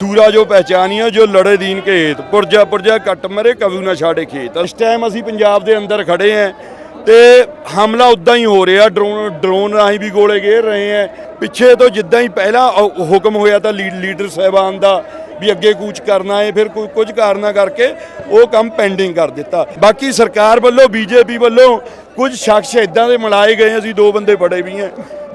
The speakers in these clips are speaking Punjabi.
ਸੂਰਾ ਜੋ ਪਹਿਚਾਨੀਆ, ਜੋ ਲੜੇ ਦੀਨ ਕੇ ਪੁਰਜਾ ਪੁਰਜਾ ਕੱਟ ਮਰੇ, ਕਬੂ ਨਾ ਛਾੜੇ ਖੇਤ। ਇਸ ਟਾਈਮ ਅਸੀਂ ਪੰਜਾਬ ਦੇ ਅੰਦਰ ਖੜੇ ਆਂ ਤੇ ਹਮਲਾ ਉਦਾਂ ਹੀ ਹੋ ਰਿਹਾ, ਡਰੋਨ ਡਰੋਨ ਰਾਹੀਂ ਵੀ ਗੋਲੇ ਘੇਰ ਰਹੇ ਆਂ। ਪਿੱਛੇ ਤੋਂ ਜਿੱਦਾਂ ਹੀ ਪਹਿਲਾ ਹੁਕਮ ਹੋਇਆ ਤਾਂ ਲੀ- ਲੀਡਰ ਸਾਹਿਬਾਨ ਦਾ ਵੀ ਅੱਗੇ ਕੂਚ ਕਰਨਾ ਹੈ ਫਿਰ ਕੁਝ ਕਾਰਨਾਂ ਕਰਕੇ ਉਹ ਕੰਮ ਪੈਂਡਿੰਗ ਕਰ ਦਿੱਤਾ। ਬਾਕੀ ਸਰਕਾਰ ਵੱਲੋਂ, ਬੀਜੇਪੀ ਵੱਲੋਂ ਕੁਝ ਸ਼ਖਸ ਇਦਾਂ ਦੇ ਮਿਲਾਏ ਗਏ ਅਸੀਂ ਦੋ ਬੰਦੇ ਫੜੇ ਵੀ ਆਂ।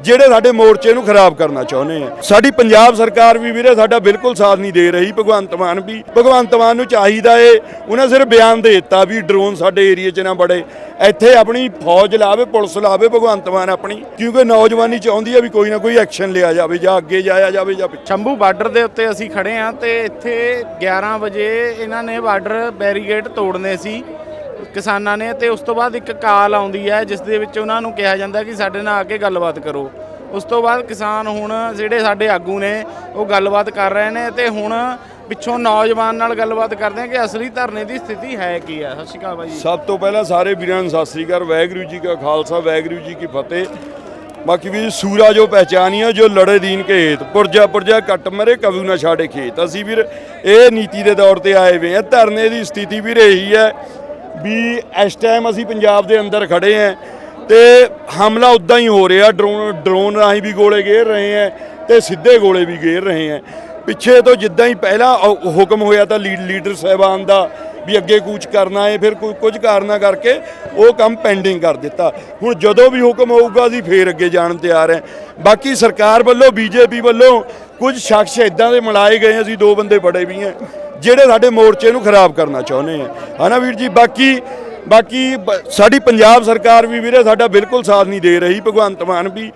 ਜਿਹੜੇ ਸਾਡੇ ਮੋਰਚੇ ਨੂੰ ਖਰਾਬ ਕਰਨਾ ਚਾਹੁੰਦੇ ਆ। ਸਾਡੀ ਪੰਜਾਬ ਸਰਕਾਰ ਵੀ ਵੀਰੇ ਸਾਡਾ ਬਿਲਕੁਲ ਸਾਥ ਨਹੀਂ ਦੇ ਰਹੀ, ਭਗਵੰਤ ਮਾਨ ਵੀ। ਭਗਵੰਤ ਮਾਨ ਨੂੰ ਚਾਹੀਦਾ ਏ, ਉਹਨਾਂ ਸਿਰਫ ਬਿਆਨ ਦੇ ਦਿੱਤਾ ਵੀ ਡਰੋਨ ਸਾਡੇ ਏਰੀਆ 'ਚ ਨਾ ਬੜੇ ਇੱਥੇ ਆਪਣੀ ਫੌਜ ਲਾਵੇ, ਪੁਲਿਸ ਲਾਵੇ, ਭਗਵੰਤ ਮਾਨ ਆਪਣੀ, ਕਿਉਂਕਿ ਨੌਜਵਾਨੀ ਚਾਹੁੰਦੀ ਆ ਵੀ ਕੋਈ ਨਾ ਕੋਈ ਐਕਸ਼ਨ ਲਿਆ ਜਾਵੇ, ਜਾਂ ਅੱਗੇ ਜਾਇਆ ਜਾਵੇ, ਜਾਂ ਸ਼ੰਭੂ ਬਾਰਡਰ ਦੇ ਉੱਤੇ ਅਸੀਂ ਖੜੇ ਆ ਤੇ ਇੱਥੇ 11 ਵਜੇ ਇਹਨਾਂ ਨੇ ਬਾਰਡਰ ਬੈਰੀਗੇਡ ਤੋੜਨੇ ਸੀ। ਕਿਸਾਨਾਂ ਨੇ ਤੇ ਉਸ ਤੋਂ ਬਾਅਦ ਇੱਕ ਕਾਲ ਆਉਂਦੀ ਹੈ, ਜਿਸ ਦੇ ਵਿੱਚ ਉਹਨਾਂ ਨੂੰ ਕਿਹਾ ਜਾਂਦਾ ਕਿ ਸਾਡੇ ਨਾਲ ਆ ਕੇ ਗੱਲਬਾਤ ਕਰੋ। ਉਸ ਤੋਂ ਬਾਅਦ ਕਿਸਾਨ ਹੁਣ ਜਿਹੜੇ ਸਾਡੇ ਆਗੂ ਨੇ, ਉਹ ਗੱਲਬਾਤ ਕਰ ਰਹੇ ਨੇ ਤੇ ਹੁਣ ਪਿੱਛੋਂ ਨੌਜਵਾਨ ਨਾਲ ਗੱਲਬਾਤ ਕਰਦੇ ਆ ਕਿ ਅਸਲੀ ਧਰਨੇ ਦੀ ਸਥਿਤੀ ਹੈ ਕੀ ਹੈ ਸਤਿ ਸ਼੍ਰੀ ਅਕਾਲ ਬਾਈ ਜੀ। ਸਭ ਤੋਂ ਪਹਿਲਾਂ ਸਾਰੇ ਵੀਰਾਂ ਨੂੰ ਸਤਿ ਸ੍ਰੀ ਅਕਾਲ। ਵਾਹਿਗੁਰੂ ਜੀ ਕਾ ਖਾਲਸਾ, ਵਾਹਿਗੁਰੂ ਜੀ ਕੀ ਫਤਿਹ। ਬਾਕੀ ਵੀ ਸੂਰਾ ਜੋ ਪਹਿਚਾਨੀਆ ਜੋ ਲੜੇ ਦੀਨ ਕੇ ਹੇਤ ਪੁਰਜਾ ਪੁਰਜਾ ਕੱਟ ਮਰੇ, ਕਬੂ ਨਾ ਛਾੜੇ ਖੇਤ। ਅਸੀਂ ਵੀਰ ਇਹ ਨੀਤੀ ਦੇ ਦੌਰ ਤੇ ਆਏ ਹੋਏ ਆ। ਧਰਨੇ ਦੀ ਸਥਿਤੀ ਵੀ ਰਹੀ ਹੈ ਵੀ ਇਸ ਟਾਈਮ ਅਸੀਂ ਪੰਜਾਬ ਦੇ ਅੰਦਰ ਖੜੇ ਆਂ ਤੇ ਹਮਲਾ ਉਦਾਂ ਹੀ ਹੋ ਰਿਹਾ, ਡਰੋਨ ਡਰੋਨ ਰਾਹੀਂ ਵੀ ਗੋਲੇ ਗੇਰ ਰਹੇ ਆਂ ਤੇ ਸਿੱਧੇ ਗੋਲੇ ਵੀ ਘੇਰ ਰਹੇ ਆਂ ਪਿੱਛੇ ਤੋਂ ਜਿੱਦਾਂ ਹੀ ਪਹਿਲਾ ਹੁਕਮ ਹੋਇਆ ਤਾਂ ਲੀ- ਲੀਡਰ ਸਾਹਿਬਾਨ ਦਾ ਵੀ ਅੱਗੇ ਕੂਚ ਕਰਨਾ ਹੈ, ਫਿਰ ਕੁ- ਕੁਝ ਕਾਰਨਾਂ ਕਰਕੇ ਉਹ ਕੰਮ ਪੈਂਡਿੰਗ ਕਰ ਦਿੱਤਾ। ਹੁਣ ਜਦੋਂ ਵੀ ਹੁਕਮ ਹੋਊਗਾ, ਅਸੀਂ ਫੇਰ ਅੱਗੇ ਜਾਣ ਤਿਆਰ ਹੈ। ਬਾਕੀ ਸਰਕਾਰ ਵੱਲੋਂ, ਬੀਜੇਪੀ ਵੱਲੋਂ ਕੁਝ ਸ਼ਖਸ ਇਦਾਂ ਦੇ ਮਿਲਾਏ ਗਏ, ਅਸੀਂ ਦੋ ਬੰਦੇ ਫੜੇ ਵੀ ਹੈ। ਜਿਹੜੇ ਸਾਡੇ ਮੋਰਚੇ ਨੂੰ ਖਰਾਬ ਕਰਨਾ ਚਾਹੁੰਦੇ ਆ। ਹਨਾ ਵੀਰ ਜੀ, ਬਾਕੀ ਬਾਕੀ ਬ- ਸਾਡੀ ਪੰਜਾਬ ਸਰਕਾਰ ਵੀ ਵੀਰੇ ਸਾਡਾ ਬਿਲਕੁਲ ਸਾਥ ਨਹੀਂ ਦੇ ਰਹੀ, ਭਗਵੰਤ ਮਾਨ ਵੀ।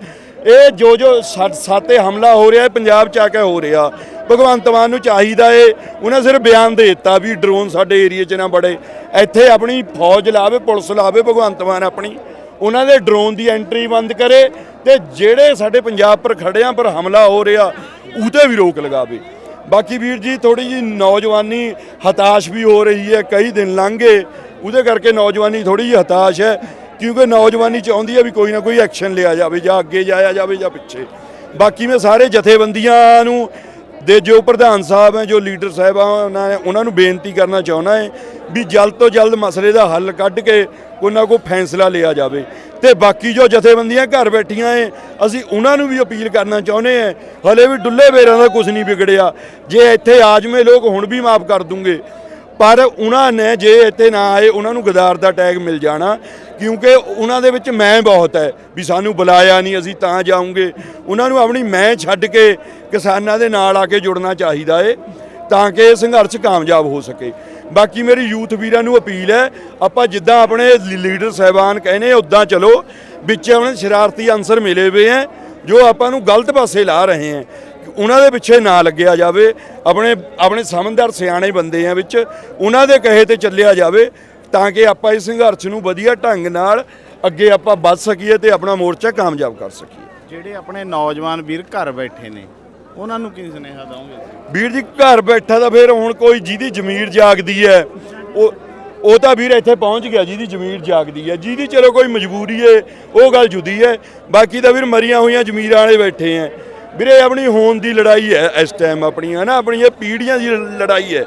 ਇਹ ਜੋ ਜੋ ਸਾਤੇ ਹਮਲਾ ਹੋ ਰਿਹਾ ਹੈ ਪੰਜਾਬ ਚ ਆ ਕੇ ਹੋ ਰਿਹਾ। ਭਗਵੰਤ ਮਾਨ ਨੂੰ ਚਾਹੀਦਾ ਏ, ਉਹਨਾਂ ਸਿਰ ਬਿਆਨ ਦੇ ਦਿੱਤਾ ਵੀ ਡਰੋਨ ਸਾਡੇ ਏਰੀਆ 'ਚ ਨਾ ਬੜੇ ਇੱਥੇ ਆਪਣੀ ਫੌਜ ਲਾਵੇ, ਪੁਲਿਸ ਲਾਵੇ, ਭਗਵੰਤ ਮਾਨ ਆਪਣੀ। ਉਹਨਾਂ ਦੇ ਡਰੋਨ ਦੀ ਐਂਟਰੀ ਬੰਦ ਕਰੇ ਤੇ ਜਿਹੜੇ ਸਾਡੇ ਪੰਜਾਬ ਪਰ ਖੜਿਆਂ ਪਰ ਹਮਲਾ ਹੋ ਰਿਹਾ ਉਹਤੇ ਵੀ ਰੋਕ ਲਗਾਵੇ। ਬਾਕੀ ਵੀਰ ਜੀ ਥੋੜੀ ਜੀ ਨੌਜਵਾਨੀ ਹਤਾਸ਼ ਵੀ ਹੋ ਰਹੀ ਹੈ, ਕਈ ਦਿਨ ਲੰਘੇ ਉਹਦੇ ਕਰਕੇ ਨੌਜਵਾਨੀ ਥੋੜੀ ਜੀ ਹਤਾਸ਼ ਹੈ, ਕਿਉਂਕਿ ਨੌਜਵਾਨੀ ਚਾਹੁੰਦੀ ਹੈ ਵੀ ਕੋਈ ਨਾ ਕੋਈ ਐਕਸ਼ਨ ਲਿਆ ਜਾਵੇ, ਜਾਂ ਅੱਗੇ ਜਾਇਆ ਜਾਵੇ ਜਾਂ ਪਿੱਛੇ। ਬਾਕੀ ਮੈਂ ਸਾਰੇ ਜਥੇਬੰਦੀਆਂ ਨੂੰ, ਦੇ ਜੋ ਪ੍ਰਧਾਨ ਸਾਹਿਬ ਹੈ, ਜੋ ਲੀਡਰ ਸਾਹਿਬਾਨ ਨੇ, ਉਹਨਾਂ ਨੂੰ ਬੇਨਤੀ ਕਰਨਾ ਚਾਹੁੰਦਾ ਹੈ ਵੀ ਜਲਦ ਤੋਂ ਜਲਦ ਮਸਲੇ ਦਾ ਹੱਲ ਕੱਢ ਕੇ ਕੋਈ ਨਾ ਕੋਈ ਫੈਸਲਾ ਲਿਆ ਜਾਵੇ। ਤੇ ਬਾਕੀ ਜੋ ਜਥੇਬੰਦੀਆਂ ਘਰ ਬੈਠੀਆਂ ਏ, ਅਸੀਂ ਉਹਨਾਂ ਨੂੰ ਵੀ ਅਪੀਲ ਕਰਨਾ ਚਾਹੁੰਦੇ ਹਾਂ ਹਲੇ ਵੀ ਡੁੱਲੇ ਬੇਰਾਂ ਦਾ ਕੁਝ ਨਹੀਂ ਵਿਗੜਿਆ। ਜੇ ਇੱਥੇ ਆਜਮੇ ਲੋਕ ਹੁਣ ਵੀ ਮਾਫ ਕਰ ਦੂੰਗੇ। ਪਰ ਉਹਨਾਂ ਨੇ ਜੇ ਇੱਥੇ ਨਾ ਆਏ, ਉਹਨਾਂ ਨੂੰ ਗਦਾਰ ਦਾ ਟੈਗ ਮਿਲ ਜਾਣਾ, ਕਿਉਂਕਿ ਉਹਨਾਂ ਦੇ ਵਿੱਚ ਮੈਂ ਬਹੁਤ ਹੈ ਵੀ ਸਾਨੂੰ ਬੁਲਾਇਆ ਨਹੀਂ, ਅਸੀਂ ਤਾਂ ਜਾਉਂਗੇ ਉਹਨਾਂ ਨੂੰ ਆਪਣੀ ਮੈਂ ਛੱਡ ਕੇ ਕਿਸਾਨਾਂ ਦੇ ਨਾਲ ਆ ਕੇ ਜੁੜਨਾ ਚਾਹੀਦਾ ਏ, ਤਾਂ ਕਿ ਸੰਘਰਸ਼ ਕਾਮਯਾਬ ਹੋ ਸਕੇ। ਬਾਕੀ ਮੇਰੀ ਯੂਥ ਵੀਰਾਂ ਨੂੰ ਅਪੀਲ ਹੈ, ਆਪਾਂ ਜਿੱਦਾਂ ਆਪਣੇ ਲੀਡਰ ਸਹਿਬਾਨ ਕਹਿੰਦੇ ਉਦਾਂ ਚਲੋ। ਵਿੱਚ ਆਪਣੇ ਸ਼ਰਾਰਤੀ ਅਨਸਰ ਮਿਲੇ ਹੋਏ ਹੈ ਜੋ ਆਪਾਂ ਨੂੰ ਗਲਤ ਪਾਸੇ ਲਾ ਰਹੇ ਹੈ ਉਹਨਾਂ ਦੇ ਪਿੱਛੇ ਨਾ ਲੱਗਿਆ ਜਾਵੇ, ਆਪਣੇ ਆਪਣੇ ਸਮਝਦਾਰ ਸਿਆਣੇ ਬੰਦੇ ਆ ਵਿੱਚ, ਉਹਨਾਂ ਦੇ ਕਹੇ ਤੇ ਚੱਲਿਆ ਜਾਵੇ, ਤਾਂ ਕਿ ਆਪਾਂ ਇਸ ਸੰਘਰਸ਼ ਨੂੰ ਵਧੀਆ ਢੰਗ ਨਾਲ ਅੱਗੇ ਆਪਾਂ ਵੱਧ ਸਕੀਏ ਤੇ ਆਪਣਾ ਮੋਰਚਾ ਕਾਮਯਾਬ ਕਰ ਸਕੀਏ। ਜਿਹੜੇ ਆਪਣੇ ਨੌਜਵਾਨ ਵੀਰ ਘਰ ਬੈਠੇ ਨੇ ਉਹਨਾਂ ਨੂੰ ਕੀ ਸੁਨੇਹਾ ਦਵਾਂਗੇ ਵੀਰ ਜੀ, ਘਰ ਬੈਠਾ ਤਾਂ ਫਿਰ ਹੁਣ ਕੋਈ ਜਿਹਦੀ ਜ਼ਮੀਰ ਜਾਗਦੀ ਹੈ, ਉਹ ਉਹ ਤਾਂ ਵੀਰ ਇੱਥੇ ਪਹੁੰਚ ਗਿਆ ਜਿਹਦੀ ਜ਼ਮੀਰ ਜਾਗਦੀ ਹੈ। ਜਿਹਦੀ ਚਲੋ ਕੋਈ ਮਜਬੂਰੀ ਹੈ, ਉਹ ਗੱਲ ਜੁਦੀ ਹੈ। ਬਾਕੀ ਤਾਂ ਵੀਰ ਮਰੀਆਂ ਹੋਈਆਂ ਜ਼ਮੀਰਾਂ ਵਾਲੇ ਬੈਠੇ ਹੈ। ਵੀਰੇ, ਆਪਣੀ ਹੋਣ ਦੀ ਲੜਾਈ ਹੈ ਇਸ ਟਾਈਮ ਆਪਣੀ, ਹੈ ਨਾ? ਆਪਣੀ ਇਹ ਪੀੜ੍ਹੀਆਂ ਦੀ ਲੜਾਈ ਹੈ।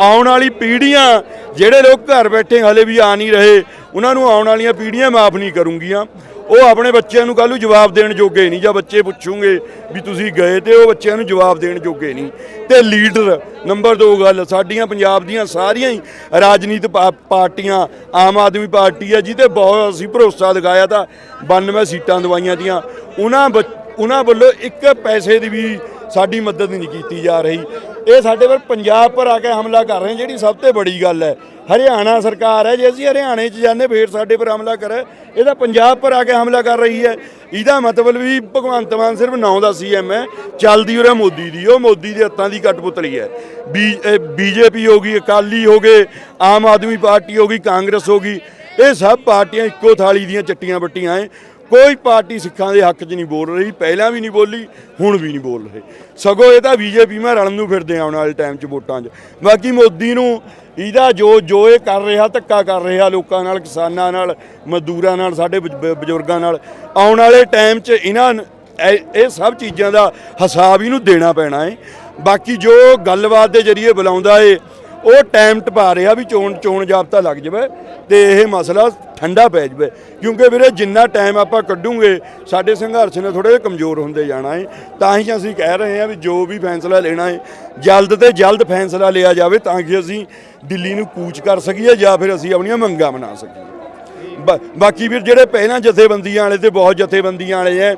ਆਉਣ ਵਾਲੀ ਪੀੜ੍ਹੀਆਂ, ਜਿਹੜੇ ਲੋਕ ਘਰ ਬੈਠੇ ਹਲੇ ਵੀ ਆ ਨਹੀਂ ਰਹੇ, ਉਹਨਾਂ ਨੂੰ ਆਉਣ ਵਾਲੀਆਂ ਪੀੜ੍ਹੀਆਂ ਮਾਫ ਨਹੀਂ ਕਰੂੰਗੀਆਂ। ਉਹ ਆਪਣੇ ਬੱਚਿਆਂ ਨੂੰ ਕੱਲ੍ਹ ਨੂੰ ਜਵਾਬ ਦੇਣ ਜੋਗੇ ਨਹੀਂ, ਜਾਂ ਬੱਚੇ ਪੁੱਛੂਗੇ ਵੀ ਤੁਸੀਂ ਗਏ ਤੇ ਉਹ ਬੱਚਿਆਂ ਨੂੰ ਜਵਾਬ ਦੇਣ ਜੋਗੇ ਨਹੀਂ। ਤੇ ਲੀਡਰ ਨੰਬਰ 2 ਗੱਲ, ਸਾਡੀਆਂ ਪੰਜਾਬ ਦੀਆਂ ਸਾਰੀਆਂ ਹੀ ਰਾਜਨੀਤਿਕ ਪਾ- ਪਾਰਟੀਆਂ, ਆਮ ਆਦਮੀ ਪਾਰਟੀ ਹੈ ਜਿਹਦੇ ਬਹੁਤ ਅਸੀਂ ਭਰੋਸਾ ਦਿਖਾਇਆ ਤਾਂ 92 ਸੀਟਾਂ ਦਵਾਈਆਂ ਦੀਆਂ। ਉਹਨਾਂ ਬੱਚ- ਉਹਨਾਂ ਵੱਲੋਂ ਇੱਕ ਪੈਸੇ ਦੀ ਵੀ ਸਾਡੀ ਮਦਦ ਨਹੀਂ ਕੀਤੀ ਜਾ ਰਹੀ। ਇਹ ਸਾਡੇ ਪਰ ਪੰਜਾਬ ਪਰ ਆ ਕੇ ਹਮਲਾ ਕਰ ਰਹੇ ਜਿਹੜੀ ਸਭ ਤੋਂ ਬੜੀ ਗੱਲ ਹੈ। ਹਰਿਆਣਾ ਸਰਕਾਰ ਹੈ, ਜੇ ਅਸੀਂ ਹਰਿਆਣੇ 'ਚ ਜਾਂਦੇ, ਫੇਰ ਸਾਡੇ ਪਰ ਹਮਲਾ ਕਰੇ। ਇਹ ਤਾਂ ਪੰਜਾਬ ਪਰ ਆ ਕੇ ਹਮਲਾ ਕਰ ਰਹੀ ਹੈ। ਇਹਦਾ ਮਤਲਬ ਵੀ ਭਗਵੰਤ ਮਾਨ ਸਿਰਫ ਨਾਂ ਦਾ ਸੀਐਮ ਹੈ। ਚੱਲਦੀ ਉਰੇ ਮੋਦੀ ਦੀ। ਉਹ ਮੋਦੀ ਦੇ ਹੱਥਾਂ ਦੀ ਕਠਪੁਤਲੀ ਹੈ। ਬੀਜੇਪੀ ਹੋ ਗਈ, ਅਕਾਲੀ ਹੋ ਗਏ, ਆਮ ਆਦਮੀ ਪਾਰਟੀ ਹੋ ਗਈ, ਕਾਂਗਰਸ ਹੋ ਗਈ। ਇਹ ਸਭ ਪਾਰਟੀਆਂ ਇੱਕੋ ਥਾਲੀ ਦੀਆਂ ਚੱਟੀਆਂ ਬੱਟੀਆਂ ਐ। ਕੋਈ ਪਾਰਟੀ ਸਿੱਖਾਂ ਦੇ ਹੱਕ 'ਚ ਨਹੀਂ ਬੋਲ ਰਹੀ, ਪਹਿਲਾਂ ਵੀ ਨਹੀਂ ਬੋਲੀ, ਹੁਣ ਵੀ ਨਹੀਂ ਬੋਲ ਰਹੇ। ਸਗੋਂ ਇਹ ਤਾਂ ਬੀਜੇਪੀ ਮੈਂ ਰਲਣ ਨੂੰ ਫਿਰਦੇ ਆਉਣ ਵਾਲੇ ਟਾਈਮ 'ਚ ਵੋਟਾਂ 'ਚ। ਬਾਕੀ ਮੋਦੀ ਨੂੰ ਇਹਦਾ ਜੋ ਜੋ ਇਹ ਕਰ ਰਿਹਾ, ਧੱਕਾ ਕਰ ਰਿਹਾ ਲੋਕਾਂ ਨਾਲ, ਕਿਸਾਨਾਂ ਨਾਲ, ਮਜ਼ਦੂਰਾਂ ਨਾਲ, ਸਾਡੇ ਬ- ਬਜ਼ੁਰਗਾਂ ਨਾਲ, ਆਉਣ ਵਾਲੇ ਟਾਈਮ 'ਚ ਇਹਨਾਂ ਇਹ ਇਹ ਸਭ ਚੀਜ਼ਾਂ ਦਾ ਹਿਸਾਬ ਇਹਨੂੰ ਦੇਣਾ ਪੈਣਾ ਹੈ ਬਾਕੀ ਜੋ ਗੱਲਬਾਤ ਦੇ ਜਰੀਏ ਬੁਲਾਉਂਦਾ ਏ ਉਹ ਟਾਈਮ ਟਪਾ ਰਿਹਾ ਵੀ ਚੋਣ ਚੋਣ ਜਾਬਤਾ ਲੱਗ ਜਾਵੇ ਤੇ ਇਹ ਮਸਲਾ ਠੰਡਾ ਪੈ ਜਾਵੇ। ਕਿਉਂਕਿ ਵੀਰੇ ਜਿੰਨਾ ਟਾਈਮ ਆਪਾਂ ਕੱਢੂਗੇ, ਸਾਡੇ ਸੰਘਰਸ਼ ਨੇ ਥੋੜੇ ਜਿਹਾ ਕਮਜ਼ੋਰ ਹੁੰਦੇ ਜਾਣਾ ਹੈ ਤਾਂ ਹੀ ਅਸੀਂ ਕਹਿ ਰਹੇ ਹਾਂ ਵੀ ਜੋ ਵੀ ਫੈਸਲਾ ਲੈਣਾ ਹੈ ਜਲਦ ਤੇ ਜਲਦ ਫੈਸਲਾ ਲਿਆ ਜਾਵੇ ਤਾਂ ਕਿ ਅਸੀਂ ਦਿੱਲੀ ਨੂੰ ਕੂਚ ਕਰ ਸਕੀਏ ਜਾਂ ਫਿਰ ਅਸੀਂ ਆਪਣੀਆਂ ਮੰਗਾਂ ਬਣਾ ਸਕੀਏ। ਬਾਕੀ ਵੀਰ ਜਿਹੜੇ ਪਹਿਲਾਂ ਜਥੇਬੰਦੀਆਂ ਵਾਲੇ ਤੇ ਬਹੁਤ ਜਥੇਬੰਦੀਆਂ ਵਾਲੇ ਐ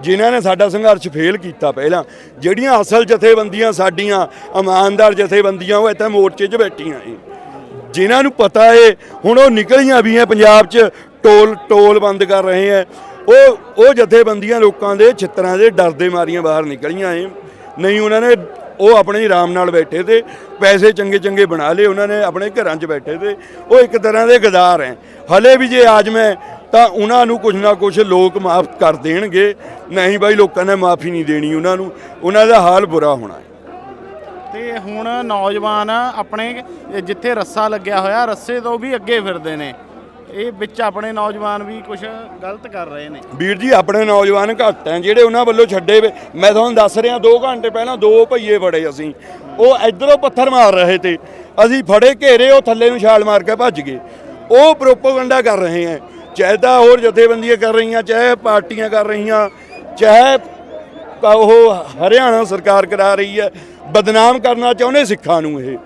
ਜਿਨ੍ਹਾਂ ਨੇ ਸਾਡਾ ਸੰਘਰਸ਼ ਫੇਲ ਕੀਤਾ ਪਹਿਲਾਂ, ਜਿਹੜੀਆਂ ਅਸਲ ਜਥੇਬੰਦੀਆਂ ਸਾਡੀਆਂ, ਇਮਾਨਦਾਰ ਜਥੇਬੰਦੀਆਂ, ਉਹ ਇੱਥੇ ਮੋਰਚੇ 'ਚ ਬੈਠੀਆਂ ਏ ਜਿਨ੍ਹਾਂ ਨੂੰ ਪਤਾ ਏ, ਹੁਣ ਉਹ ਨਿਕਲੀਆਂ ਵੀ ਐ ਪੰਜਾਬ 'ਚ, ਟੋਲ ਟੋਲ ਬੰਦ ਕਰ ਰਹੇ ਐ ਉਹ ਉਹ ਜਥੇਬੰਦੀਆਂ ਲੋਕਾਂ ਦੇ ਛਿੱਤਰਾਂ ਦੇ ਡਰ ਦੇ ਮਾਰੀਆਂ ਬਾਹਰ ਨਿਕਲੀਆਂ ਏ। ਨਹੀਂ, ਉਹਨਾਂ ਨੇ ਉਹ ਆਪਣੇ ਆਰਾਮ ਨਾਲ ਬੈਠੇ ਤੇ ਪੈਸੇ ਚੰਗੇ ਚੰਗੇ ਬਣਾ ਲਏ, ਉਹਨਾਂ ਨੇ ਆਪਣੇ ਘਰਾਂ 'ਚ ਬੈਠੇ ਤੇ ਉਹ ਇੱਕ ਤਰ੍ਹਾਂ ਦੇ ਗਦਾਰ ਐ। ਹਲੇ ਵੀ ਜੇ ਆਜਮੈ ਤਾਂ ਉਹਨਾਂ ਨੂੰ ਕੁਝ ਨਾ ਕੁਝ ਲੋਕ ਮਾਫ ਕਰ ਦੇਣਗੇ। ਨਹੀਂ ਬਾਈ ਲੋਕਾਂ ਨੇ ਮਾਫੀ ਨਹੀਂ ਦੇਣੀ ਉਹਨਾਂ ਨੂੰ। ਉਹਨਾਂ ਦਾ ਹਾਲ ਬੁਰਾ ਹੋਣਾ ਹੈ। ਤੇ ਹੁਣ ਨੌਜਵਾਨ ਆਪਣੇ ਜਿੱਥੇ ਰੱਸਾ ਲੱਗਿਆ ਹੋਇਆ ਰੱਸੇ ਤੋਂ ਵੀ ਅੱਗੇ ਫਿਰਦੇ ਨੇ। ਇਹ ਵਿੱਚ ਆਪਣੇ ਨੌਜਵਾਨ ਵੀ ਕੁਝ ਗਲਤ ਕਰ ਰਹੇ ਨੇ। ਵੀਰ ਜੀ ਆਪਣੇ ਨੌਜਵਾਨ ਘੱਟ ਹੈ। ਜਿਹੜੇ ਉਹਨਾਂ ਵੱਲੋਂ ਛੱਡੇ ਵੇ ਮੈਂ ਤੁਹਾਨੂੰ ਦੱਸ ਰਿਹਾ 2 ਘੰਟੇ ਪਹਿਲਾਂ ਦੋ ਭਈਏ ਫੜੇ ਅਸੀਂ। ਉਹ ਇਧਰੋਂ ਪੱਥਰ ਮਾਰ ਰਹੇ ਤੇ ਅਸੀਂ ਫੜੇ ਘੇਰੇ ਉਹ ਥੱਲੇ ਨੂੰ ਛਾਲ ਮਾਰ ਕੇ ਭੱਜ ਗਏ। ਉਹ ਪ੍ਰੋਪਗੈਂਡਾ ਕਰ ਰਹੇ ਹੈ। ਚਾਹੇ ਤਾਂ ਹੋਰ ਜਥੇਬੰਦੀਆਂ ਕਰ ਰਹੀਆਂ, ਚਾਹੇ ਪਾਰਟੀਆਂ ਕਰ ਰਹੀਆਂ, ਚਾਹੇ ਉਹ ਹਰਿਆਣਾ ਸਰਕਾਰ ਕਰਾ ਰਹੀ ਹੈ। ਬਦਨਾਮ ਕਰਨਾ ਚਾਹੁੰਦੇ ਸਿੱਖਾਂ ਨੂੰ ਇਹ।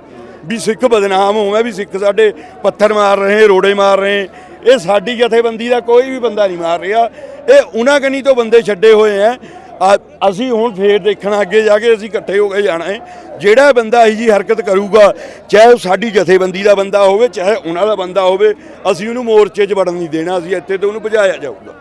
ਵੀ ਸਿੱਖ ਬਦਨਾਮ ਹੋਵੇ, ਵੀ ਸਿੱਖ ਸਾਡੇ ਪੱਥਰ ਮਾਰ ਰਹੇ, ਰੋੜੇ ਮਾਰ ਰਹੇ। ਇਹ ਸਾਡੀ ਜਥੇਬੰਦੀ ਦਾ ਕੋਈ ਵੀ ਬੰਦਾ ਨਹੀਂ ਮਾਰ ਰਿਹਾ। ਇਹ ਉਹਨਾਂ ਕਨੀ ਤੋਂ ਬੰਦੇ ਛੱਡੇ ਹੋਏ ਆ ਅਸੀਂ ਹੁਣ ਫੇਰ ਦੇਖਣਾ ਅੱਗੇ ਜਾ ਕੇ ਅਸੀਂ ਇਕੱਠੇ ਹੋ ਕੇ ਜਾਣਾ ਹੈ। ਜਿਹੜਾ ਬੰਦਾ ਇਹੀ ਜੀ ਹਰਕਤ ਕਰੂਗਾ ਚਾਹੇ ਉਹ ਸਾਡੀ ਜਥੇਬੰਦੀ ਦਾ ਬੰਦਾ ਹੋਵੇ ਚਾਹੇ ਉਹਨਾਂ ਦਾ ਬੰਦਾ ਹੋਵੇ ਅਸੀਂ ਉਹਨੂੰ ਮੋਰਚੇ 'ਚ ਵੜਨ ਨਹੀਂ ਦੇਣਾ ਅਸੀਂ ਇੱਥੇ ਤੋਂ ਉਹਨੂੰ ਭਜਾਇਆ ਜਾਊਗਾ।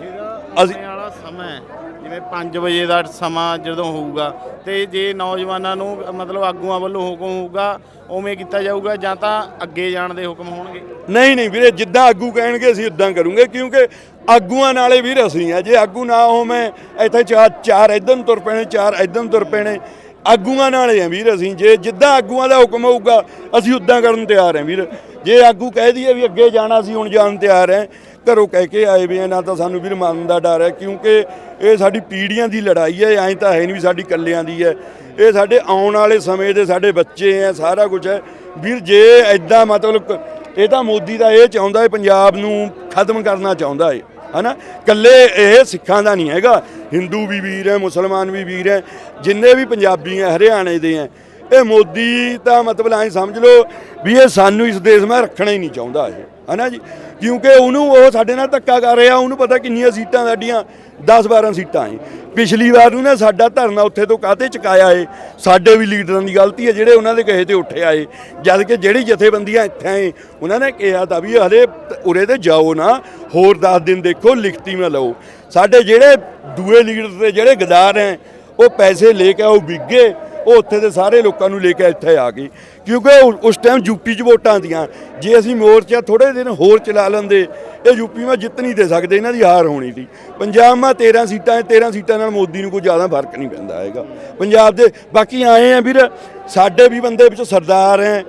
ਜਿਹੜਾ ਅਸੀਂ- ਵਾਲਾ ਸਮਾਂ ਹੈ, ਜਿਵੇਂ 5 ਵਜੇ ਦਾ ਸਮਾਂ ਜਦੋਂ ਹੋਊਗਾ ਤੇ ਜੇ ਨੌਜਵਾਨਾਂ ਨੂੰ, ਮਤਲਬ ਆਗੂਆਂ ਵੱਲੋਂ ਹੁਕਮ ਹੋਊਗਾ, ਉਵੇਂ ਕੀਤਾ ਜਾਊਗਾ ਜਾਂ ਤਾਂ ਅੱਗੇ ਜਾਣ ਦੇ ਹੁਕਮ ਹੋਣਗੇ? ਨਹੀਂ ਨਹੀਂ ਵੀਰੇ, ਜਿੱਦਾਂ ਆਗੂ ਕਹਿਣਗੇ ਅਸੀਂ ਉਦਾਂ ਕਰੂੰਗੇ, ਕਿਉਂਕਿ ਆਗੂਆਂ ਨਾਲੇ ਵੀਰ ਅਸੀਂ ਆ ਜੇ ਆਗੂ ਨਾ ਹੋਵੇਂ ਇੱਥੇ ਚਾਰ ਚਾਰ ਇਧਰ ਨੂੰ ਤੁਰ ਪੈਣੇ, ਚਾਰ ਇਧਰ ਨੂੰ ਤੁਰ ਪੈਣੇ। ਆਗੂਆਂ ਨਾਲੇ ਆ ਵੀਰ ਅਸੀਂ। ਜੇ ਜਿੱਦਾਂ ਆਗੂਆਂ ਦਾ ਹੁਕਮ ਹੋਊਗਾ, ਅਸੀਂ ਉਦਾਂ ਕਰਨ ਨੂੰ ਤਿਆਰ ਹਾਂ ਵੀਰ। ਜੇ ਆਗੂ ਕਹਿ ਦਈਏ ਵੀ ਅੱਗੇ ਜਾਣਾ, ਅਸੀਂ ਹੁਣ ਜਾਣ ਨੂੰ ਤਿਆਰ ਹਾਂ। ਘਰੋਂ ਕਹਿ ਕੇ ਆਏ ਵੀ ਆ, ਨਾ ਤਾਂ ਸਾਨੂੰ ਵੀਰ ਮਰਨ ਦਾ ਡਰ ਹੈ ਕਿਉਂਕਿ ਇਹ ਸਾਡੀ ਪੀੜ੍ਹੀਆਂ ਦੀ ਲੜਾਈ ਹੈ ਐਂ ਤਾਂ ਹੈ ਨਹੀਂ ਵੀ ਸਾਡੀ ਕੱਲਿਆਂ ਦੀ ਹੈ। ਇਹ ਸਾਡੇ ਆਉਣ ਵਾਲੇ ਸਮੇਂ ਦੇ ਸਾਡੇ ਬੱਚੇ ਹੈ ਸਾਰਾ ਕੁਝ ਹੈ। ਵੀਰ ਜੇ ਐਦਾਂ ਮਤਲਬ ਇਹ ਤਾਂ ਮੋਦੀ ਦਾ ਇਹ ਚਾਹੁੰਦਾ ਹੈ ਪੰਜਾਬ ਨੂੰ ਖਤਮ ਕਰਨਾ ਚਾਹੁੰਦਾ ਹੈ ਹਨਾ? ਕੱਲੇ ਇਹ ਸਿੱਖਾਂ ਦਾ ਨਹੀਂ ਹੈਗਾ। ਹਿੰਦੂ ਵੀ ਵੀਰ ਹੈ ਮੁਸਲਮਾਨ ਵੀ ਵੀਰ ਹੈ ਜਿੰਨੇ ਵੀ ਪੰਜਾਬੀ ਹੈ ਹਰਿਆਣੇ ਦੇ ਹੈ ਇਹ ਮੋਦੀ ਤਾਂ ਮਤਲਬ ਐਂ ਸਮਝ ਲਓ ਵੀ ਇਹ ਸਾਨੂੰ ਇਸ ਦੇਸ਼ ਮੈਂ ਰੱਖਣਾ ਹੀ ਨਹੀਂ ਚਾਹੁੰਦਾ ਇਹ ਹਨਾ ਜੀ? ਕਿਉਂਕਿ ਉਹਨੂੰ ਉਹ ਸਾਡੇ ਨਾਲ ਧੱਕਾ ਕਰ ਰਿਹਾ, ਉਹਨੂੰ ਪਤਾ ਕਿੰਨੀਆਂ ਸੀਟਾਂ ਸਾਡੀਆਂ 10 12 ਸੀਟਾਂ ਏ ਪਿਛਲੀ ਵਾਰ ਉਹਨੇ ਸਾਡਾ ਧਰਨਾ ਉੱਥੇ ਤੋਂ ਕਾਹਤੇ ਚੁਕਾਇਆ ਏ? ਸਾਡੇ ਵੀ ਲੀਡਰਾਂ ਦੀ ਗਲਤੀ ਹੈ ਜਿਹੜੇ ਉਹਨਾਂ ਦੇ ਕਹੇ ਤੇ ਉੱਠੇ ਆਏ। ਜਦ ਕਿ ਜਿਹੜੀ ਜਥੇਬੰਦੀਆਂ ਇੱਥੇ ਆਏ ਉਹਨਾਂ ਨੇ ਕਿਹਾ ਤਾਂ ਵੀ ਹਲੇ ਉਰੇ ਤੇ ਜਾਓ ਨਾ, ਹੋਰ 10 ਦਿਨ ਦੇਖੋ, ਲਿਖਤੀ ਮੈਂ ਲਓ। ਸਾਡੇ ਜਿਹੜੇ ਦੂਏ ਲੀਡਰ ਤੇ ਜਿਹੜੇ ਗਦਾਰ ਹੈ ਉਹ ਪੈਸੇ ਲੈ ਕੇ ਉਹ ਵਿਗੇ ਉਹ ਉੱਥੇ ਦੇ ਸਾਰੇ ਲੋਕਾਂ ਨੂੰ ਲੈ ਕੇ ਇੱਥੇ ਆ ਗਏ ਕਿਉਂਕਿ ਉਸ ਟਾਈਮ ਯੂਪੀ 'ਚ ਵੋਟਾਂ ਦੀਆਂ ਜੇ ਅਸੀਂ ਮੋਰਚਾ ਥੋੜੇ ਦਿਨ ਹੋਰ ਚਲਾ ਲੈਂਦੇ, ਇਹ ਯੂਪੀ ਮੈਂ ਜਿੱਤ ਨਹੀਂ ਦੇ ਸਕਦੇ, ਇਹਨਾਂ ਦੀ ਹਾਰ ਹੋਣੀ ਸੀ। ਪੰਜਾਬ ਮਾ 13 ਸੀਟਾਂ ਹੈ 13 ਸੀਟਾਂ ਨਾਲ ਮੋਦੀ ਨੂੰ ਕੋਈ ਜ਼ਿਆਦਾ ਫ਼ਰਕ ਨਹੀਂ ਪੈਂਦਾ ਹੈਗਾ। ਪੰਜਾਬ ਦੇ ਬਾਕੀ ਆਏ ਆ ਵੀਰ, ਸਾਡੇ ਵੀ ਬੰਦੇ ਵਿੱਚ ਸਰਦਾਰ ਹੈ,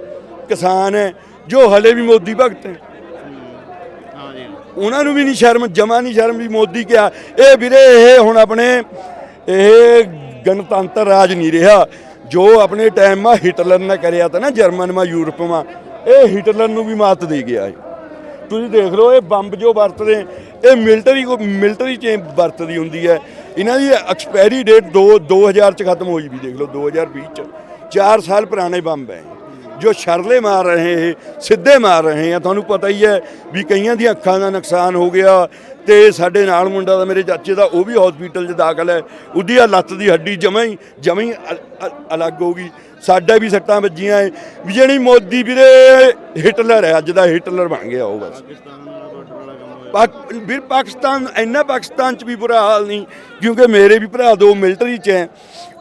ਕਿਸਾਨ ਹੈ, ਜੋ ਹਲੇ ਵੀ ਮੋਦੀ ਭਗਤ ਹੈ। ਉਹਨਾਂ ਨੂੰ ਵੀ ਨਹੀਂ ਸ਼ਰਮ, ਜਮਾ ਨਹੀਂ ਸ਼ਰਮ ਵੀ ਮੋਦੀ ਕਿਹਾ। ਇਹ ਵੀਰੇ, ਇਹ ਹੁਣ ਆਪਣੇ, ਇਹ ਗਣਤੰਤਰ ਰਾਜ ਨਹੀਂ ਰਿਹਾ। ਜੋ ਆਪਣੇ ਟਾਈਮ ਮਾ ਹਿਟਲਰ ਨੇ ਕਰਿਆ ਤਾਂ ਨਾ ਜਰਮਨ ਮਾ ਯੂਰਪ ਮਾ ਇਹ ਹਿਟਲਰ ਨੂੰ ਵੀ ਮਾਤ ਦੇ ਗਿਆ ਹੈ ਤੁਸੀਂ ਦੇਖ ਲਓ, ਇਹ ਬੰਬ ਜੋ ਵਰਤਦੇ, ਇਹ ਮਿਲਟਰੀ ਕੋ ਮਿਲਟਰੀ ਚ ਵਰਤਦੀ ਹੁੰਦੀ ਹੈ। ਇਹਨਾਂ ਦੀ ਐਕਸਪਾਇਰੀ ਡੇਟ 2 2000 ਚ ਖਤਮ ਹੋਈ ਵੀ, ਦੇਖ ਲਓ 2020 ਚ। 4 ਸਾਲ ਪੁਰਾਣੇ ਬੰਬ ਹੈ। ਜੋ ਸ਼ਰਲੇ ਮਾਰ ਰਹੇ, ਇਹ ਸਿੱਧੇ ਮਾਰ ਰਹੇ ਆ। ਤੁਹਾਨੂੰ ਪਤਾ ਹੀ ਹੈ ਵੀ ਕਈਆਂ ਦੀਆਂ ਅੱਖਾਂ ਦਾ ਨੁਕਸਾਨ ਹੋ ਗਿਆ। ਤੇ ਸਾਡੇ ਨਾਲ ਮੁੰਡਾ ਦਾ ਮੇਰੇ ਚਾਚੇ ਦਾ, ਉਹ ਵੀ ਹਸਪੀਟਲ 'ਚ ਦਾਖਲ ਹੈ। ਉਹਦੀ ਆ ਲੱਤ ਦੀ ਹੱਡੀ ਜਮਾਂ ਹੀ ਜਮਾਂ ਹੀ ਅਲੱਗ ਹੋ ਗਈ। ਸਾਡਾ ਵੀ ਸੱਟਾਂ ਵੱਜੀਆਂ ਐ। ਵੀ ਜਿਹੜੀ ਮੋਦੀ ਵੀਰੇ ਹਿਟਲਰ ਹੈ ਅੱਜ ਦਾ ਹਿਟਲਰ ਬਣ ਗਿਆ ਉਹ ਬਸ। ਪਾਕ, ਵੀਰ ਪਾਕਿਸਤਾਨ, ਇੰਨਾ ਪਾਕਿਸਤਾਨ ਚ ਵੀ ਬੁਰਾ ਹਾਲ ਨਹੀਂ, ਕਿਉਂਕਿ ਮੇਰੇ ਵੀ ਭਰਾ ਦੋ ਮਿਲਟਰੀ ਚ ਹੈ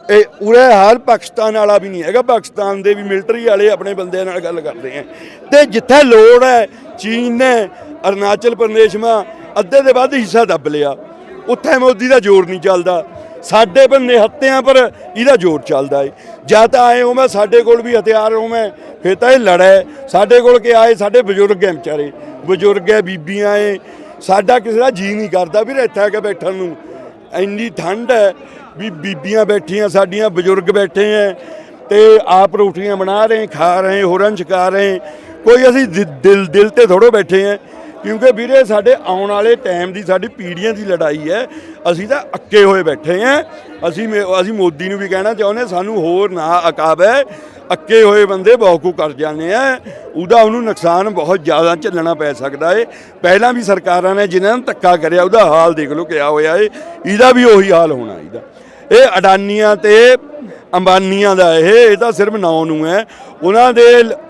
ਇਹ ਉਰੇ ਹਾਲ ਪਾਕਿਸਤਾਨ ਵਾਲਾ ਵੀ ਨਹੀਂ ਹੈਗਾ। ਪਾਕਿਸਤਾਨ ਦੇ ਵੀ ਮਿਲਟਰੀ ਵਾਲੇ ਆਪਣੇ ਬੰਦਿਆਂ ਨਾਲ ਗੱਲ ਕਰਦੇ ਆ ਤੇ ਜਿੱਥੇ ਲੋੜ ਹੈ ਚੀਨ ਨੇ ਅਰੁਣਾਚਲ ਪ੍ਰਦੇਸ਼ ਮਾ ਅੱਧੇ ਦੇ ਵੱਧ ਹਿੱਸਾ ਦੱਬ ਲਿਆ। ਉੱਥੇ ਮੋਦੀ ਦਾ ਜ਼ੋਰ ਨਹੀਂ ਚੱਲਦਾ। ਸਾਡੇ ਬੰਦੇ ਹੱਤਿਆਂ ਪਰ ਇਹਦਾ ਜ਼ੋਰ ਚੱਲਦਾ ਏ। ਜਾਂ ਤਾਂ ਆਏ ਹੋ ਮੈਂ ਸਾਡੇ ਕੋਲ ਵੀ ਹਥਿਆਰ ਹੋ ਮੈਂ ਫੇਰ ਤਾਂ ਇਹ ਲੜਾ ਸਾਡੇ ਕੋਲ ਕਿ ਆਏ, ਸਾਡੇ ਬਜ਼ੁਰਗ ਹੈ ਵਿਚਾਰੇ। ਬਜ਼ੁਰਗ ਹੈ ਬੀਬੀਆਂ ਏ ਸਾਡਾ ਕਿਸੇ ਦਾ ਜੀ ਨਹੀਂ ਕਰਦਾ ਵੀ ਇੱਥੇ ਆ ਕੇ ਬੈਠਣ ਨੂੰ। ਇੰਨੀ ਠੰਡ ਹੈ ਵੀ ਬੀਬੀਆਂ ਬੈਠੀਆਂ, ਸਾਡੀਆਂ ਬਜ਼ੁਰਗ ਬੈਠੇ ਐ। ਤੇ ਆਪ ਰੋਟੀਆਂ ਬਣਾ ਰਹੇ, ਖਾ ਰਹੇ, ਹੋਰਾਂ ਛਕਾ ਰਹੇ। ਕੋਈ ਅਸੀਂ ਦਿ- ਦਿਲ ਦਿਲ ਤੇ ਥੋੜੋ ਬੈਠੇ ਐ। ਕਿਉਂਕਿ ਵੀਰੇ ਸਾਡੇ ਆਉਣ ਵਾਲੇ ਟਾਈਮ ਦੀ, ਸਾਡੀ ਪੀੜ੍ਹੀਆਂ ਦੀ ਲੜਾਈ ਹੈ। ਅਸੀਂ ਤਾਂ ਅੱਕੇ ਹੋਏ ਬੈਠੇ ਐ ਅਸੀਂ ਮੇ- ਅਸੀਂ ਮੋਦੀ ਨੂੰ ਵੀ ਕਹਿਣਾ ਚਾਹੁੰਦੇ ਸਾਨੂੰ ਹੋਰ ਨਾ ਅਕਾਬ ਹੈ ਅੱਕੇ ਹੋਏ ਬੰਦੇ ਬਹੁਤ ਕਰ ਜਾਂਦੇ ਆ। ਉਹਦਾ ਉਹਨੂੰ ਨੁਕਸਾਨ ਬਹੁਤ ਜ਼ਿਆਦਾ ਝੱਲਣਾ ਪੈ ਸਕਦਾ ਏ। ਪਹਿਲਾਂ ਵੀ ਸਰਕਾਰਾਂ ਨੇ ਜਿਨ੍ਹਾਂ ਨੂੰ ਧੱਕਾ ਕਰਿਆ, ਉਹਦਾ ਹਾਲ ਦੇਖ ਲਓ ਕਿਆ ਹੋਇਆ ਏ। ਇਹਦਾ ਵੀ ਉਹੀ ਹਾਲ ਹੋਣਾ ਇਹਦਾ। ਇਹ ਅਡਾਨੀਆਂ ਤੇ ਅੰਬਾਨੀਆਂ ਦਾ ਇਹ ਇਹ ਤਾਂ ਸਿਰਫ ਨਾਂ ਨੂੰ ਹੈ। ਉਹਨਾਂ ਦੇ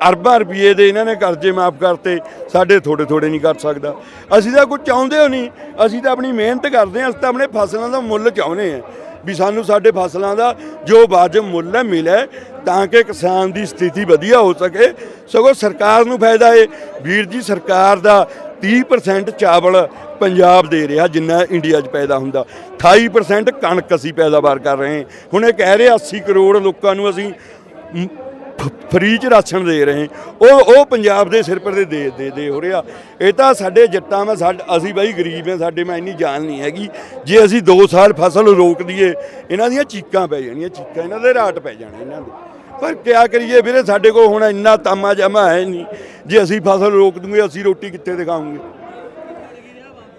ਅਰਬਾਂ ਰੁਪਏ ਦੇ ਇਹਨਾਂ ਨੇ ਕਰਜ਼ੇ ਮਾਫ ਕਰਤੇ। ਸਾਡੇ ਥੋੜੇ ਥੋੜੇ ਨਹੀਂ ਕਰ ਸਕਦਾ। ਅਸੀਂ ਤਾਂ ਕੁਝ ਚਾਹੁੰਦੇ ਹੋ ਨਹੀਂ। ਅਸੀਂ ਤਾਂ ਆਪਣੀ ਮਿਹਨਤ ਕਰਦੇ ਹਾਂ ਅਸੀਂ ਤਾਂ ਆਪਣੇ ਫਸਲਾਂ ਦਾ ਮੁੱਲ ਚਾਹੁੰਦੇ ਹਾਂ ਵੀ ਸਾਨੂੰ ਸਾਡੇ ਫਸਲਾਂ ਦਾ ਜੋ ਵਾਜਬ ਮੁੱਲ ਹੈ ਮਿਲੇ ਤਾਂ ਕਿ ਕਿਸਾਨ ਦੀ ਸਥਿਤੀ ਵਧੀਆ ਹੋ ਸਕੇ। ਸਗੋਂ ਸਰਕਾਰ ਨੂੰ ਫਾਇਦਾ ਏ ਵੀਰ ਜੀ, ਸਰਕਾਰ ਦਾ 30% ਚਾਵਲ ਪੰਜਾਬ ਦੇ ਰਿਹਾ, ਜਿੰਨਾ ਇੰਡੀਆ 'ਚ ਪੈਦਾ ਹੁੰਦਾ। 28% ਕਣਕ ਅਸੀਂ ਪੈਦਾਵਾਰ ਕਰ ਰਹੇ ਹਾਂ। ਹੁਣ ਇਹ ਕਹਿ ਰਹੇ 80 ਕਰੋੜ ਲੋਕਾਂ ਨੂੰ ਅਸੀਂ ਫਰੀ ਚ ਰਾਸ਼ਨ ਦੇ ਰਹੇ ਉਹ ਉਹ ਪੰਜਾਬ ਦੇ ਸਿਰ ਪਰ ਦੇ ਦੇ ਦੇ ਹੋ ਰਿਹਾ। ਇਹ ਤਾਂ ਸਾਡੇ ਜੱਟਾਂ ਮੈਂ ਸਾਡ, ਅਸੀਂ ਬਾਈ ਗਰੀਬ ਹਾਂ, ਸਾਡੇ ਮੈਂ ਇੰਨੀ ਜਾਨ ਨਹੀਂ ਹੈਗੀ। ਜੇ ਅਸੀਂ 2 ਸਾਲ ਫਸਲ ਰੋਕ ਦਈਏ, ਇਹਨਾਂ ਦੀਆਂ ਚੀਕਾਂ ਪੈ ਜਾਣੀਆਂ, ਚੀਕਾਂ ਇਹਨਾਂ ਦੇ ਰਾਟ ਪੈ ਜਾਣੇ ਇਹਨਾਂ ਦੇ। ਪਰ ਕਿਆ ਕਰੀਏ ਵੀਰੇ, ਸਾਡੇ ਕੋਲ ਹੁਣ ਇੰਨਾ ਤਾਮਾ ਜਮਾ ਹੈ ਨਹੀਂ। ਜੇ ਅਸੀਂ ਫਸਲ ਰੋਕ ਦੂੰਗੇ, ਅਸੀਂ ਰੋਟੀ ਕਿੱਥੇ ਦਿਖਾਉਂਗੇ?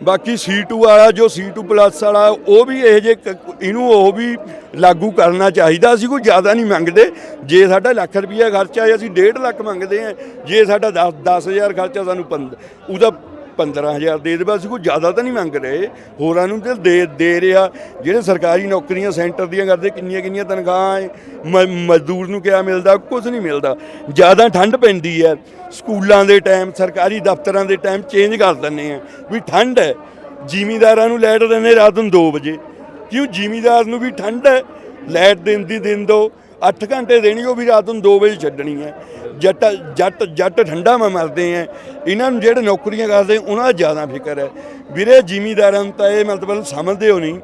ਬਾਕੀ C2 ਵਾਲਾ, ਜੋ C2 ਪਲੱਸ ਵਾਲਾ, ਉਹ ਵੀ ਇਹ ਜੇ ਇਹਨੂੰ ਉਹ ਵੀ ਲਾਗੂ ਕਰਨਾ ਚਾਹੀਦਾ। ਅਸੀਂ ਕੋਈ ਜ਼ਿਆਦਾ ਨਹੀਂ ਮੰਗਦੇ। ਜੇ ਸਾਡਾ ਲੱਖ ਰੁਪਈਆ ਖਰਚਾ ਹੈ, ਅਸੀਂ 1.5 ਲੱਖ ਮੰਗਦੇ ਹਾਂ। ਜੇ ਸਾਡਾ 10 10000 ਖਰਚਾ ਸਾਨੂੰ ਪੰਦ, ਉਹਦਾ 15000 ਦੇ ਦੇ ਅਸੀਂ ਕੋਈ ਜ਼ਿਆਦਾ ਤਾਂ ਨਹੀਂ ਮੰਗ ਰਹੇ। ਹੋਰਾਂ ਨੂੰ ਤੇ ਦੇ ਦੇ ਰਿਹਾ। ਜਿਹੜੇ ਸਰਕਾਰੀ ਨੌਕਰੀਆਂ ਸੈਂਟਰ ਦੀਆਂ ਕਰਦੇ, ਕਿੰਨੀਆਂ ਕਿੰਨੀਆਂ ਤਨਖਾਹਾਂ ਹੈ ਮਜ਼ਦੂਰ ਨੂੰ ਕਿਆ ਮਿਲਦਾ? ਕੁਝ ਨਹੀਂ ਮਿਲਦਾ। ਜ਼ਿਆਦਾ ਠੰਡ ਪੈਂਦੀ ਹੈ ਸਕੂਲਾਂ ਦੇ ਟਾਈਮ, ਸਰਕਾਰੀ ਦਫ਼ਤਰਾਂ ਦੇ ਟਾਈਮ ਚੇਂਜ ਕਰ ਦਿੰਦੇ ਆ ਵੀ ਠੰਡ ਹੈ ਜ਼ਿਮੀਂਦਾਰਾਂ ਨੂੰ ਲਾਈਟ ਦਿੰਦੇ ਰਾਤ ਨੂੰ 2 ਵਜੇ। ਕਿਉਂ? ਜ਼ਿਮੀਂਦਾਰ ਨੂੰ ਵੀ ਠੰਡ ਹੈ ਲਾਈਟ ਦਿਨ ਦੀ ਦਿਨ ਦੋ। 8 ਘੰਟੇ ਦੇਣੀ, ਉਹ ਵੀ ਰਾਤ ਨੂੰ 2 ਵਜੇ ਛੱਡਣੀ ਹੈ। ਜੱਟ ਜੱਟ ਜੱਟ ਠੰਡਾ ਮੈਂ, ਮਰਦੇ ਆ ਇਹਨਾਂ ਨੂੰ ਜਿਹੜੇ ਨੌਕਰੀਆਂ ਕਰਦੇ, ਉਹਨਾਂ ਦਾ ਜ਼ਿਆਦਾ ਫਿਕਰ ਹੈ। ਵੀਰੇ, ਜ਼ਿਮੀਦਾਰਾਂ ਨੂੰ ਤਾਂ ਇਹ ਮਤਲਬ ਸਮਝਦੇ ਹੋ ਨਹੀਂ।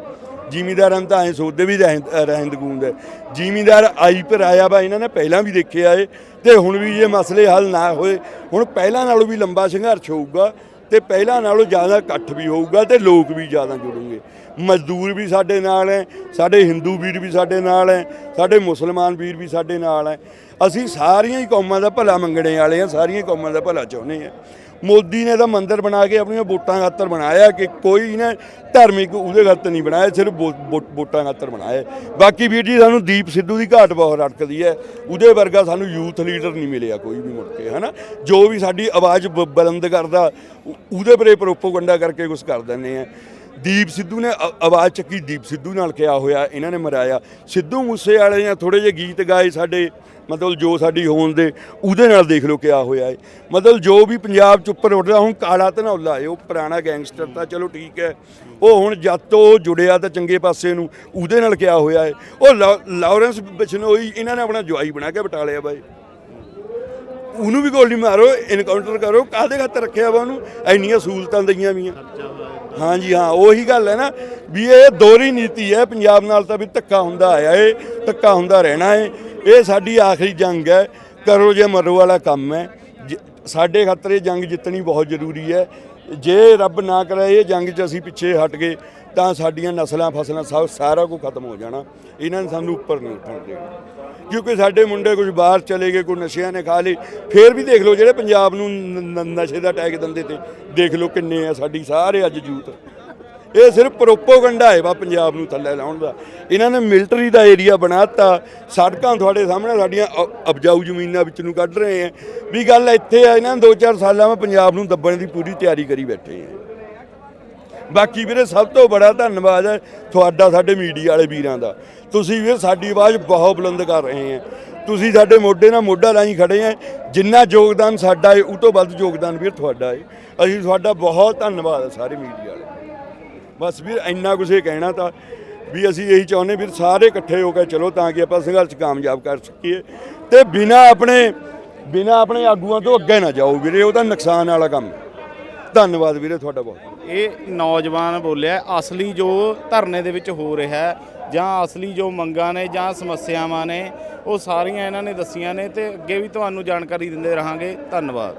ਜ਼ਿਮੀਦਾਰਾਂ ਨੂੰ ਤਾਂ ਐਂ ਸੋਚਦੇ ਵੀ ਰਹਿੰਦ ਰਹਿੰਦ ਗੂੰਦ ਹੈ। ਜ਼ਿਮੀਂਦਾਰ ਆਈ ਪਰ ਆਇਆ ਵਾ, ਇਹਨਾਂ ਨੇ ਪਹਿਲਾਂ ਵੀ ਦੇਖਿਆ ਏ। ਤੇ ਹੁਣ ਵੀ ਜੇ ਮਸਲੇ ਹੱਲ ਨਾ ਹੋਏ, ਹੁਣ ਪਹਿਲਾਂ ਨਾਲੋਂ ਵੀ ਲੰਬਾ ਸੰਘਰਸ਼ ਹੋਊਗਾ ਤੇ ਪਹਿਲਾਂ ਨਾਲੋਂ ਜ਼ਿਆਦਾ ਇਕੱਠ ਵੀ ਹੋਊਗਾ ਤੇ ਲੋਕ ਵੀ ਜ਼ਿਆਦਾ ਜੁੜਨਗੇ। ਮਜ਼ਦੂਰ ਵੀ ਸਾਡੇ ਨਾਲ ਹੈ, ਸਾਡੇ ਹਿੰਦੂ ਵੀਰ ਵੀ ਸਾਡੇ ਨਾਲ ਹੈ, ਸਾਡੇ ਮੁਸਲਮਾਨ ਵੀਰ ਵੀ ਸਾਡੇ ਨਾਲ ਹੈ। ਅਸੀਂ ਸਾਰੀਆਂ ਹੀ ਕੌਮਾਂ ਦਾ ਭਲਾ ਮੰਗਣੇ ਵਾਲੇ ਆ ਸਾਰੀਆਂ ਹੀ ਕੌਮਾਂ ਦਾ ਭਲਾ ਚਾਹੁੰਦੇ ਆ ਮੋਦੀ ਨੇ ਤਾਂ ਮੰਦਰ ਬਣਾ ਕੇ ਆਪਣੀਆਂ ਵੋਟਾਂ ਖਾਤਰ ਬਣਾਇਆ ਕਿ ਕੋਈ ਨਾ ਧਾਰਮਿਕ ਉਹਦੇ ਖਾਤਰ ਨਹੀਂ ਬਣਾਇਆ, ਸਿਰਫ ਵੋਟਾਂ ਖਾਤਰ ਬਣਾਇਆ। ਬਾਕੀ ਵੀਰ ਜੀ, ਸਾਨੂੰ ਦੀਪ ਸਿੱਧੂ ਦੀ ਘਾਟ ਬਹੁਤ ਰੜਕਦੀ ਹੈ। ਉਹਦੇ ਵਰਗਾ ਸਾਨੂੰ ਯੂਥ ਲੀਡਰ ਨਹੀਂ ਮਿਲਿਆ ਕੋਈ ਵੀ ਮੁੜ ਕੇ, ਹਨਾ? ਜੋ ਵੀ ਸਾਡੀ ਆਵਾਜ਼ ਬ- ਬੁਲੰਦ ਕਰਦਾ ਉਹ- ਉਹਦੇ ਪਰੇ ਪ੍ਰੋਪੋਗੰਡਾ ਕਰਕੇ ਕੁਝ ਕਰ ਦਿੰਦੇ ਆ। ਦੀਪ ਸਿੱਧੂ ਨੇ ਆ- ਆਵਾਜ਼ ਚੱਕੀ, ਦੀਪ ਸਿੱਧੂ ਨਾਲ ਕਿਹਾ ਹੋਇਆ, ਇਹਨਾਂ ਨੇ ਮਰਾਇਆ। ਸਿੱਧੂ ਮੂਸੇ ਵਾਲੇ ਨੇ ਥੋੜੇ ਜਿਹੇ ਗੀਤ ਗਾਏ ਸਾਡੇ, ਮਤਲਬ ਜੋ ਸਾਡੀ ਹੋਣ ਦੇ, ਉਹਦੇ ਨਾਲ ਦੇਖ ਲਓ ਕਿਹਾ ਹੋਇਆ ਹੈ ਮਤਲਬ ਜੋ ਵੀ ਪੰਜਾਬ ਚ ਉੱਪਰ ਉੱਠਦਾ, ਹੁਣ ਕਾਲਾ ਧਨੌਲਾ ਹੈ ਉਹ ਪੁਰਾਣਾ ਗੈਂਗਸਟਰ ਤਾਂ ਚਲੋ ਠੀਕ ਹੈ। ਉਹ ਹੁਣ ਜਦ ਤੋਂ ਉਹ ਜੁੜਿਆ ਤਾਂ ਚੰਗੇ ਪਾਸੇ ਨੂੰ, ਉਹਦੇ ਨਾਲ ਕਿਹਾ ਹੋਇਆ ਹੈ ਉਹ ਲੌ, ਲਾਰੈਂਸ ਬਿਸ਼ਨੋਈ, ਇਹਨਾਂ ਨੇ ਆਪਣਾ ਜਵਾਈ ਬਣਾ ਕੇ ਬਟਾਲਿਆ ਬਾਈ। ਉਹਨੂੰ ਵੀ ਗੋਲੀ ਮਾਰੋ ਇਨਕਾਊਂਟਰ ਕਰੋ, ਕਾਹਦੇ ਖਾਤਰ ਰੱਖਿਆ ਵਾ ਉਹਨੂੰ? ਇੰਨੀਆਂ ਸਹੂਲਤਾਂ ਦਈਆਂ ਵੀਆਂ। ਹਾਂਜੀ, ਹਾਂ, ਉਹੀ ਗੱਲ ਹੈ ਨਾ ਵੀ ਇਹ ਦੋਹਰੀ ਨੀਤੀ ਹੈ, ਪੰਜਾਬ ਨਾਲ ਤਾਂ ਵੀ ਧੱਕਾ ਹੁੰਦਾ ਆਇਆ ਏ, ਧੱਕਾ ਹੁੰਦਾ ਰਹਿਣਾ ਏ। ਇਹ ਸਾਡੀ ਆਖਰੀ ਜੰਗ ਹੈ, ਕਰੋ ਜੇ ਮਰੋ ਵਾਲਾ ਕੰਮ ਹੈ। ਜ- ਸਾਡੇ ਖਾਤਰ ਇਹ ਜੰਗ ਜਿੱਤਣੀ ਬਹੁਤ ਜ਼ਰੂਰੀ ਹੈ। ਜੇ ਰੱਬ ਨਾ ਕਰੇ ਇਹ ਜੰਗ 'ਚ ਅਸੀਂ ਪਿੱਛੇ ਹਟ ਗਏ, ਤਾਂ ਸਾਡੀਆਂ ਨਸਲਾਂ, ਫਸਲਾਂ ਸਭ, ਸਾਰਾ ਕੁਝ ਖਤਮ ਹੋ ਜਾਣਾ। ਇਹਨਾਂ ਨੇ ਸਾਨੂੰ ਉੱਪਰ ਨਹੀਂ ਉੱਠਣ ਦੇਣਾ। ਕਿਉਂਕਿ ਸਾਡੇ ਮੁੰਡੇ ਕੁਝ ਬਾਹਰ ਚਲੇ ਗਏ, ਕੋਈ ਨਸ਼ਿਆਂ ਨੇ ਖਾ ਲਏ ਫੇਰ ਵੀ ਦੇਖ ਲਓ ਜਿਹੜੇ ਪੰਜਾਬ ਨੂੰ ਨਸ਼ੇ ਦਾ ਟੈਗ ਦਿੰਦੇ ਤੇ, ਦੇਖ ਲਓ ਕਿੰਨੇ ਆ ਸਾਡੀ ਸਾਰੇ ਅੱਜ ਯੂਥ ਇਹ ਸਿਰਫ ਪ੍ਰੋਪੋਗੰਡਾ ਹੈ ਵਾ ਪੰਜਾਬ ਨੂੰ ਥੱਲੇ ਲਾਉਣ ਦਾ। ਇਹਨਾਂ ਨੇ ਮਿਲਟਰੀ ਦਾ ਏਰੀਆ ਬਣਾਤਾ। ਸੜਕਾਂ ਤੁਹਾਡੇ ਸਾਹਮਣੇ ਸਾਡੀਆਂ ਅ- ਉਪਜਾਊ ਜ਼ਮੀਨਾਂ ਵਿੱਚ ਨੂੰ ਕੱਢ ਰਹੇ ਆ। ਵੀ ਗੱਲ ਇੱਥੇ ਆ, ਇਹਨਾਂ ਦੋ ਚਾਰ ਸਾਲਾਂ ਵਿੱਚ ਪੰਜਾਬ ਨੂੰ ਦੱਬਣ ਦੀ ਪੂਰੀ ਤਿਆਰੀ ਕਰੀ ਬੈਠੇ ਆ। ਬਾਕੀ ਵੀਰੇ ਸਭ ਤੋਂ ਬੜਾ ਧੰਨਵਾਦ ਹੈ ਤੁਹਾਡਾ ਸਾਡੇ ਮੀਡੀਆ ਵਾਲੇ ਵੀਰਾਂ ਦਾ। ਤੁਸੀਂ ਵੀਰ, ਸਾਡੀ ਆਵਾਜ਼ ਬਹੁਤ ਬੁਲੰਦ ਕਰ ਰਹੇ ਆ ਤੁਸੀਂ ਸਾਡੇ ਮੋਢੇ ਨਾਲ ਮੋਢਾ ਲਾਈ ਖੜੇ ਆ ਜਿੰਨਾ ਯੋਗਦਾਨ ਸਾਡਾ ਹੈ, ਉਹ ਤੋਂ ਵੱਧ ਯੋਗਦਾਨ ਵੀਰ ਤੁਹਾਡਾ ਹੈ। ਅਸੀਂ ਤੁਹਾਡਾ ਬਹੁਤ ਧੰਨਵਾਦ ਹੈ ਸਾਰੇ ਮੀਡੀਆ ਵਾਲੇ ਬਸ ਵੀਰ, ਇੰਨਾ ਕੁਝ ਇਹ ਕਹਿਣਾ ਤਾਂ ਵੀ ਅਸੀਂ ਇਹੀ ਚਾਹੁੰਦੇ ਵੀਰ ਸਾਰੇ ਇਕੱਠੇ ਹੋ ਕੇ ਚਲੋ ਤਾਂ ਕਿ ਆਪਾਂ ਸੰਘਰਸ਼ ਕਾਮਯਾਬ ਕਰ ਸਕੀਏ। ਤੇ ਬਿਨਾ ਆਪਣੇ ਬਿਨਾ ਆਪਣੇ ਆਗੂਆਂ ਤੋਂ ਅੱਗੇ ਨਾ ਜਾਓ ਵੀਰੇ, ਉਹ ਤਾਂ ਨੁਕਸਾਨ ਵਾਲਾ ਕੰਮ ਧੰਨਵਾਦ ਵੀਰੇ, ਤੁਹਾਡਾ ਬਹੁਤ। ਇਹ ਨੌਜਵਾਨ ਬੋਲਿਆ, ਅਸਲੀ ਜੋ ਧਰਨੇ ਦੇ ਵਿੱਚ ਹੋ ਰਿਹਾ ਜਾਂ ਅਸਲੀ ਜੋ ਮੰਗਾਂ ਨੇ ਜਾਂ ਸਮੱਸਿਆਵਾਂ ਨੇ, ਉਹ ਸਾਰੀਆਂ ਇਹਨਾਂ ਨੇ ਦੱਸੀਆਂ ਨੇ ਤੇ ਅੱਗੇ ਵੀ ਤੁਹਾਨੂੰ ਜਾਣਕਾਰੀ ਦਿੰਦੇ ਰਹਾਂਗੇ। ਧੰਨਵਾਦ।